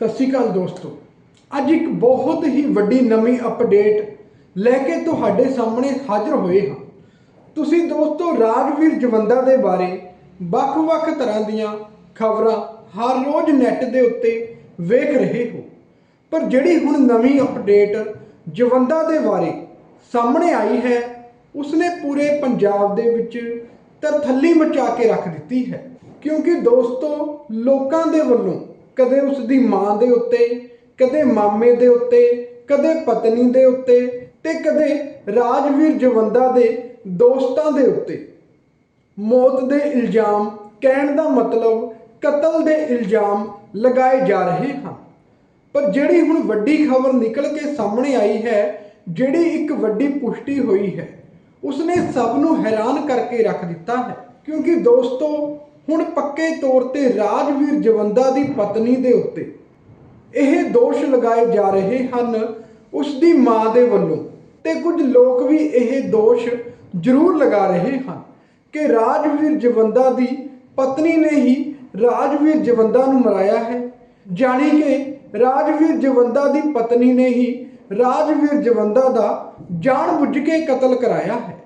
ਸਤਿ ਸ਼੍ਰੀ ਅਕਾਲ ਦੋਸਤੋ। ਅੱਜ ਇੱਕ ਬਹੁਤ ਹੀ ਵੱਡੀ ਨਵੀਂ ਅਪਡੇਟ ਲੈ ਕੇ ਤੁਹਾਡੇ ਸਾਹਮਣੇ ਹਾਜ਼ਰ ਹੋਏ ਹਾਂ। ਤੁਸੀਂ ਦੋਸਤੋ ਰਾਜਵੀਰ ਜਵੰਦਾ ਦੇ ਬਾਰੇ ਵੱਖ-ਵੱਖ ਤਰ੍ਹਾਂ ਦੀਆਂ ਖਬਰਾਂ ਹਰ ਰੋਜ਼ ਨੈੱਟ ਦੇ ਉੱਤੇ ਵੇਖ ਰਹੇ ਹੋ। ਪਰ ਜਿਹੜੀ ਹੁਣ ਨਵੀਂ ਅਪਡੇਟ ਜਵੰਦਾ ਦੇ ਬਾਰੇ ਸਾਹਮਣੇ ਆਈ ਹੈ, ਉਸਨੇ ਪੂਰੇ ਪੰਜਾਬ ਦੇ ਵਿੱਚ ਤਰਥੱਲੀ ਮਚਾ ਕੇ ਰੱਖ ਦਿੱਤੀ ਹੈ। ਕਿਉਂਕਿ ਦੋਸਤੋ ਲੋਕਾਂ ਦੇ ਵੱਲੋਂ ਕਦੇ ਉਸ ਦੀ ਮਾਂ ਦੇ ਉੱਤੇ, ਕਦੇ ਮਾਮੇ ਦੇ ਉੱਤੇ, ਕਦੇ ਪਤਨੀ ਦੇ ਉੱਤੇ ਤੇ ਕਦੇ ਰਾਜਵੀਰ ਜਵੰਦਾ ਦੇ ਦੋਸਤਾਂ ਦੇ ਉੱਤੇ। ਮੌਤ ਦੇ ਇਲਜ਼ਾਮ ਕਹਿਣ ਦਾ ਮਤਲਬ ਕਤਲ ਦੇ ਇਲਜ਼ਾਮ ਲਗਾਏ ਜਾ ਰਹੇ ਹਨ। ਪਰ ਜਿਹੜੀ ਹੁਣ ਵੱਡੀ ਖਬਰ ਨਿਕਲ ਕੇ ਸਾਹਮਣੇ ਆਈ ਹੈ, ਜਿਹੜੀ ਇੱਕ ਵੱਡੀ ਪੁਸ਼ਟੀ ਹੋਈ ਹੈ, ਉਸਨੇ ਸਭ ਨੂੰ ਹੈਰਾਨ ਕਰਕੇ ਰੱਖ ਦਿੱਤਾ ਹੈ। ਕਿਉਂਕਿ ਦੋਸਤੋ ਹੁਣ ਪੱਕੇ ਤੌਰ ਤੇ ਰਾਜਵੀਰ ਜਵੰਦਾ ਦੀ ਪਤਨੀ ਦੇ ਉੱਤੇ ਇਹ ਦੋਸ਼ ਲਗਾਏ ਜਾ ਰਹੇ ਹਨ ਉਸ ਦੀ ਮਾਂ ਦੇ ਵੱਲੋਂ ਤੇ ਕੁਝ ਲੋਕ ਵੀ ਇਹ ਦੋਸ਼ ਜ਼ਰੂਰ ਲਗਾ ਰਹੇ ਹਨ ਕਿ ਰਾਜਵੀਰ ਜਵੰਦਾ ਦੀ ਪਤਨੀ ਨੇ ਹੀ ਰਾਜਵੀਰ ਜਵੰਦਾ ਨੂੰ ਮਰਾਇਆ ਹੈ। ਜਾਣੀ ਕਿ ਰਾਜਵੀਰ ਜਵੰਦਾ ਦੀ ਪਤਨੀ ਨੇ ਹੀ ਰਾਜਵੀਰ ਜਵੰਦਾ ਦਾ ਜਾਣਬੁੱਝ ਕੇ ਕਤਲ ਕਰਾਇਆ ਹੈ।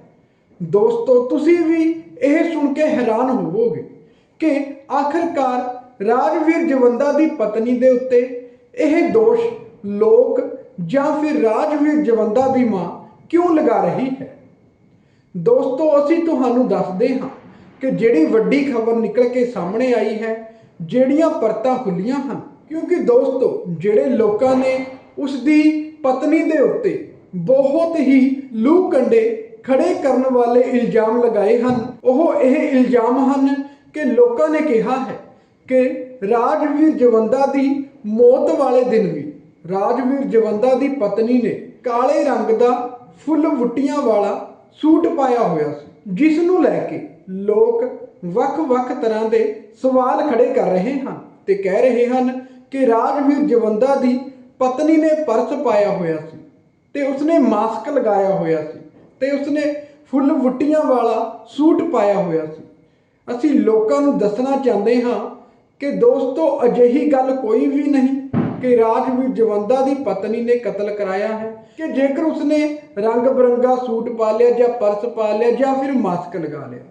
ਦੋਸਤੋ, ਤੁਸੀਂ ਵੀ ਇਹ ਸੁਣ ਕੇ ਹੈਰਾਨ ਹੋਵੋਗੇ ਕਿ ਆਖਰਕਾਰ ਰਾਜਵੀਰ ਜਵੰਦਾ ਦੀ ਪਤਨੀ ਦੇ ਉੱਤੇ ਇਹ ਦੋਸ਼ ਲੋਕ ਜਾਂ ਫਿਰ ਰਾਜਵੀਰ ਜਵੰਦਾ ਦੀ ਮਾਂ ਕਿਉਂ ਲਗਾ ਰਹੀ ਹੈ? ਦੋਸਤੋ, ਅਸੀਂ ਤੁਹਾਨੂੰ ਦੱਸਦੇ ਹਾਂ ਕਿ ਜਿਹੜੀ ਵੱਡੀ ਖਬਰ ਨਿਕਲ ਕੇ ਸਾਹਮਣੇ ਆਈ ਹੈ, ਜਿਹੜੀਆਂ ਪਰਤਾਂ ਖੁੱਲੀਆਂ ਹਨ, ਕਿਉਂਕਿ ਦੋਸਤੋ, ਜਿਹੜੇ ਲੋਕਾਂ ਨੇ ਉਸ ਦੀ ਪਤਨੀ ਦੇ ਉੱਤੇ ਬਹੁਤ ਹੀ ਲੂ ਕੰਡੇ ਖੜੇ ਕਰਨ ਵਾਲੇ ਇਲਜ਼ਾਮ ਲਗਾਏ ਹਨ, ਉਹ ਇਹ ਇਲਜ਼ਾਮ ਹਨ ਕਿ ਲੋਕਾਂ ਨੇ ਕਿਹਾ ਹੈ ਕਿ ਰਾਜਵੀਰ ਜਵੰਦਾ ਦੀ ਮੌਤ ਵਾਲੇ ਦਿਨ ਵੀ, ਰਾਜਵੀਰ ਜਵੰਦਾ ਦੀ ਪਤਨੀ ਨੇ ਕਾਲੇ ਰੰਗ ਦਾ ਫੁੱਲ ਬੁੱਟੀਆਂ ਵਾਲਾ ਸੂਟ ਪਾਇਆ ਹੋਇਆ ਸੀ, ਜਿਸ ਨੂੰ ਲੈ ਕੇ ਲੋਕ ਵੱਖ-ਵੱਖ ਤਰ੍ਹਾਂ ਦੇ ਸਵਾਲ ਖੜੇ ਕਰ ਰਹੇ ਹਨ ਤੇ ਕਹਿ ਰਹੇ ਹਨ ਕਿ ਰਾਜਵੀਰ ਜਵੰਦਾ ਦੀ ਪਤਨੀ ਨੇ ਪਰਸ ਪਾਇਆ ਹੋਇਆ ਸੀ ਤੇ ਉਸਨੇ ਮਾਸਕ ਲਗਾਇਆ ਹੋਇਆ ਸੀ ਤੇ ਉਸਨੇ ਫੁੱਲ ਬੁੱਟੀਆਂ ਵਾਲਾ ਸੂਟ ਪਾਇਆ ਹੋਇਆ ਸੀ। ਅਸੀਂ ਲੋਕਾਂ ਨੂੰ ਦੱਸਣਾ ਚਾਹੁੰਦੇ ਹਾਂ ਕਿ ਦੋਸਤੋ, ਅਜਿਹੀ ਗੱਲ ਕੋਈ ਵੀ ਨਹੀਂ ਕਿ ਰਾਜਵੀਰ ਜਵੰਦਾ ਦੀ ਪਤਨੀ ਨੇ ਕਤਲ ਕਰਾਇਆ ਹੈ, ਕਿ ਜੇਕਰ ਉਸਨੇ ਰੰਗ ਬਰੰਗਾ ਸੂਟ ਪਾ ਲਿਆ ਜਾਂ ਪਰਸ ਪਾ ਲਿਆ ਜਾਂ ਫਿਰ ਮਾਸਕ ਲਗਾ ਲਿਆ।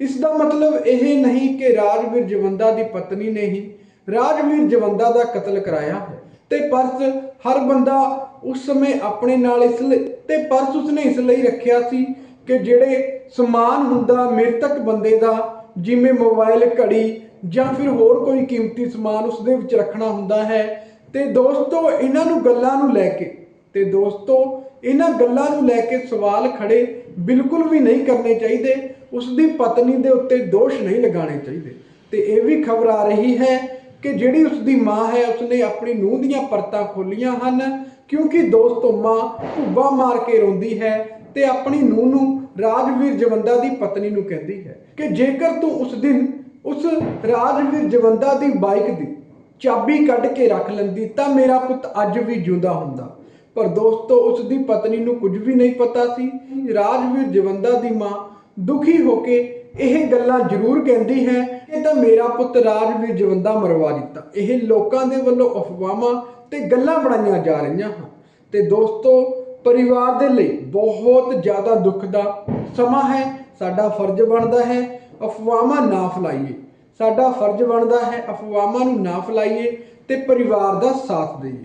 ਇਸ ਦਾ ਮਤਲਬ ਇਹ ਨਹੀਂ ਕਿ ਰਾਜਵੀਰ ਜਵੰਦਾ ਦੀ ਪਤਨੀ ਨੇ ਹੀ ਰਾਜਵੀਰ ਜਵੰਦਾ ਦਾ ਕਤਲ ਕਰਾਇਆ ਹੈ ਤੇ ਪਰਸ ਹਰ ਬੰਦਾ ਉਸ ਸਮੇਂ ਆਪਣੇ ਨਾਲ ਇਸ ਲਈ, ਤੇ ਪਰਸ ਉਸਨੇ ਇਸ ਲਈ ਰੱਖਿਆ ਸੀ ਕਿ ਜਿਹੜੇ ਸਮਾਨ ਹੁੰਦਾ, ਮ੍ਰਿਤਕ ਬੰਦੇ ਦਾ ਜਿਵੇਂ ਮੋਬਾਈਲ ਘੜੀ ਜਾਂ ਫਿਰ ਹੋਰ ਕੋਈ ਕੀਮਤੀ ਸਮਾਨ ਉਸ ਦੇ ਵਿੱਚ ਰੱਖਣਾ ਹੁੰਦਾ ਹੈ। ਤੇ ਦੋਸਤੋ, ਇਹਨਾਂ ਨੂੰ ਗੱਲਾਂ ਨੂੰ ਲੈ ਕੇ, ਤੇ ਦੋਸਤੋ, ਇਹਨਾਂ ਗੱਲਾਂ ਨੂੰ ਲੈ ਕੇ ਸਵਾਲ ਖੜੇ ਬਿਲਕੁਲ ਵੀ ਨਹੀਂ ਕਰਨੇ ਚਾਹੀਦੇ। ਉਸ ਦੀ ਪਤਨੀ ਦੇ ਉੱਤੇ ਦੋਸ਼ ਨਹੀਂ ਲਗਾਉਣੇ ਚਾਹੀਦੇ। ਤੇ ਇਹ ਵੀ ਖਬਰ ਆ ਰਹੀ ਹੈ ਕਿ ਜਿਹੜੀ ਉਸ ਦੀ ਮਾਂ ਹੈ, ਉਸਨੇ ਆਪਣੀ ਨੂੰਹ ਦੀਆਂ ਪਰਤਾਂ ਖੋਲੀਆਂ ਹਨ। ਕਿਉਂਕਿ ਦੋਸਤੋ ਮਾਂ ਭੁੱਬਾ ਮਾਰ ਕੇ ਰੋਂਦੀ ਹੈ ਤੇ ਆਪਣੀ ਨੂੰਹ ਨੂੰ ਰਾਜਵੀਰ ਜਵੰਦਾ ਦੀ ਪਤਨੀ ਨੂੰ ਕਹਿੰਦੀ ਹੈ ਕਿ ਜੇਕਰ ਤੂੰ ਉਸ ਦਿਨ ਉਸ ਰਾਜਵੀਰ ਜਵੰਦਾ ਦੀ ਬਾਈਕ ਦੀ ਚਾਬੀ ਕੱਢ ਕੇ ਰੱਖ ਲੈਂਦੀ ਤਾਂ ਮੇਰਾ ਪੁੱਤ ਅੱਜ ਵੀ ਜਿਉਂਦਾ ਹੁੰਦਾ। ਪਰ ਦੋਸਤੋ, ਉਸ ਦੀ ਪਤਨੀ ਨੂੰ ਕੁਝ ਵੀ ਨਹੀਂ ਪਤਾ ਸੀ। ਰਾਜਵੀਰ ਜਵੰਦਾ ਦੀ ਮਾਂ ਦੁਖੀ ਹੋ ਕੇ ਇਹ ਗੱਲਾਂ ਜ਼ਰੂਰ ਕਹਿੰਦੀ ਹੈ ਕਿ ਤਾਂ ਮੇਰਾ ਪੁੱਤ ਰਾਜਵੀਰ ਜਵੰਦਾ ਮਰਵਾ ਦਿੱਤਾ। ਇਹ ਲੋਕਾਂ ਦੇ ਵੱਲੋਂ ਅਫਵਾਹਾਂ ਤੇ ਗੱਲਾਂ ਬਣਾਈਆਂ ਜਾ ਰਹੀਆਂ ਹਨ। ਤੇ ਦੋਸਤੋ, ਪਰਿਵਾਰ ਦੇ ਲਈ ਬਹੁਤ ਜ਼ਿਆਦਾ ਦੁੱਖ ਦਾ ਸਮਾਂ ਹੈ। ਸਾਡਾ ਫਰਜ਼ ਬਣਦਾ ਹੈ ਅਫਵਾਹਾਂ ਨਾ ਫੈਲਾਈਏ। ਸਾਡਾ ਫਰਜ਼ ਬਣਦਾ ਹੈ ਅਫਵਾਹਾਂ ਨੂੰ ਨਾ ਫੈਲਾਈਏ ਤੇ ਪਰਿਵਾਰ ਦਾ ਸਾਥ ਦਈਏ।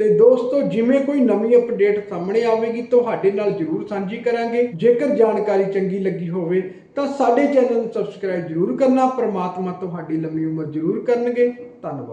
ਤੇ ਦੋਸਤੋ, ਜਿਵੇਂ ਕੋਈ ਨਵੀਂ ਅਪਡੇਟ ਸਾਹਮਣੇ ਆਵੇਗੀ, ਤੁਹਾਡੇ ਨਾਲ ਜਰੂਰ ਸਾਂਝੀ ਕਰਾਂਗੇ। ਜੇਕਰ ਜਾਣਕਾਰੀ ਚੰਗੀ ਲੱਗੀ ਹੋਵੇ, ਤਾਂ ਸਾਡੇ ਚੈਨਲ ਨੂੰ ਸਬਸਕ੍ਰਾਈਬ ਜਰੂਰ ਕਰਨਾ। ਪ੍ਰਮਾਤਮਾ ਤੁਹਾਡੀ ਲੰਮੀ ਉਮਰ ਜਰੂਰ ਕਰਨਗੇ। ਧੰਨਵਾਦ।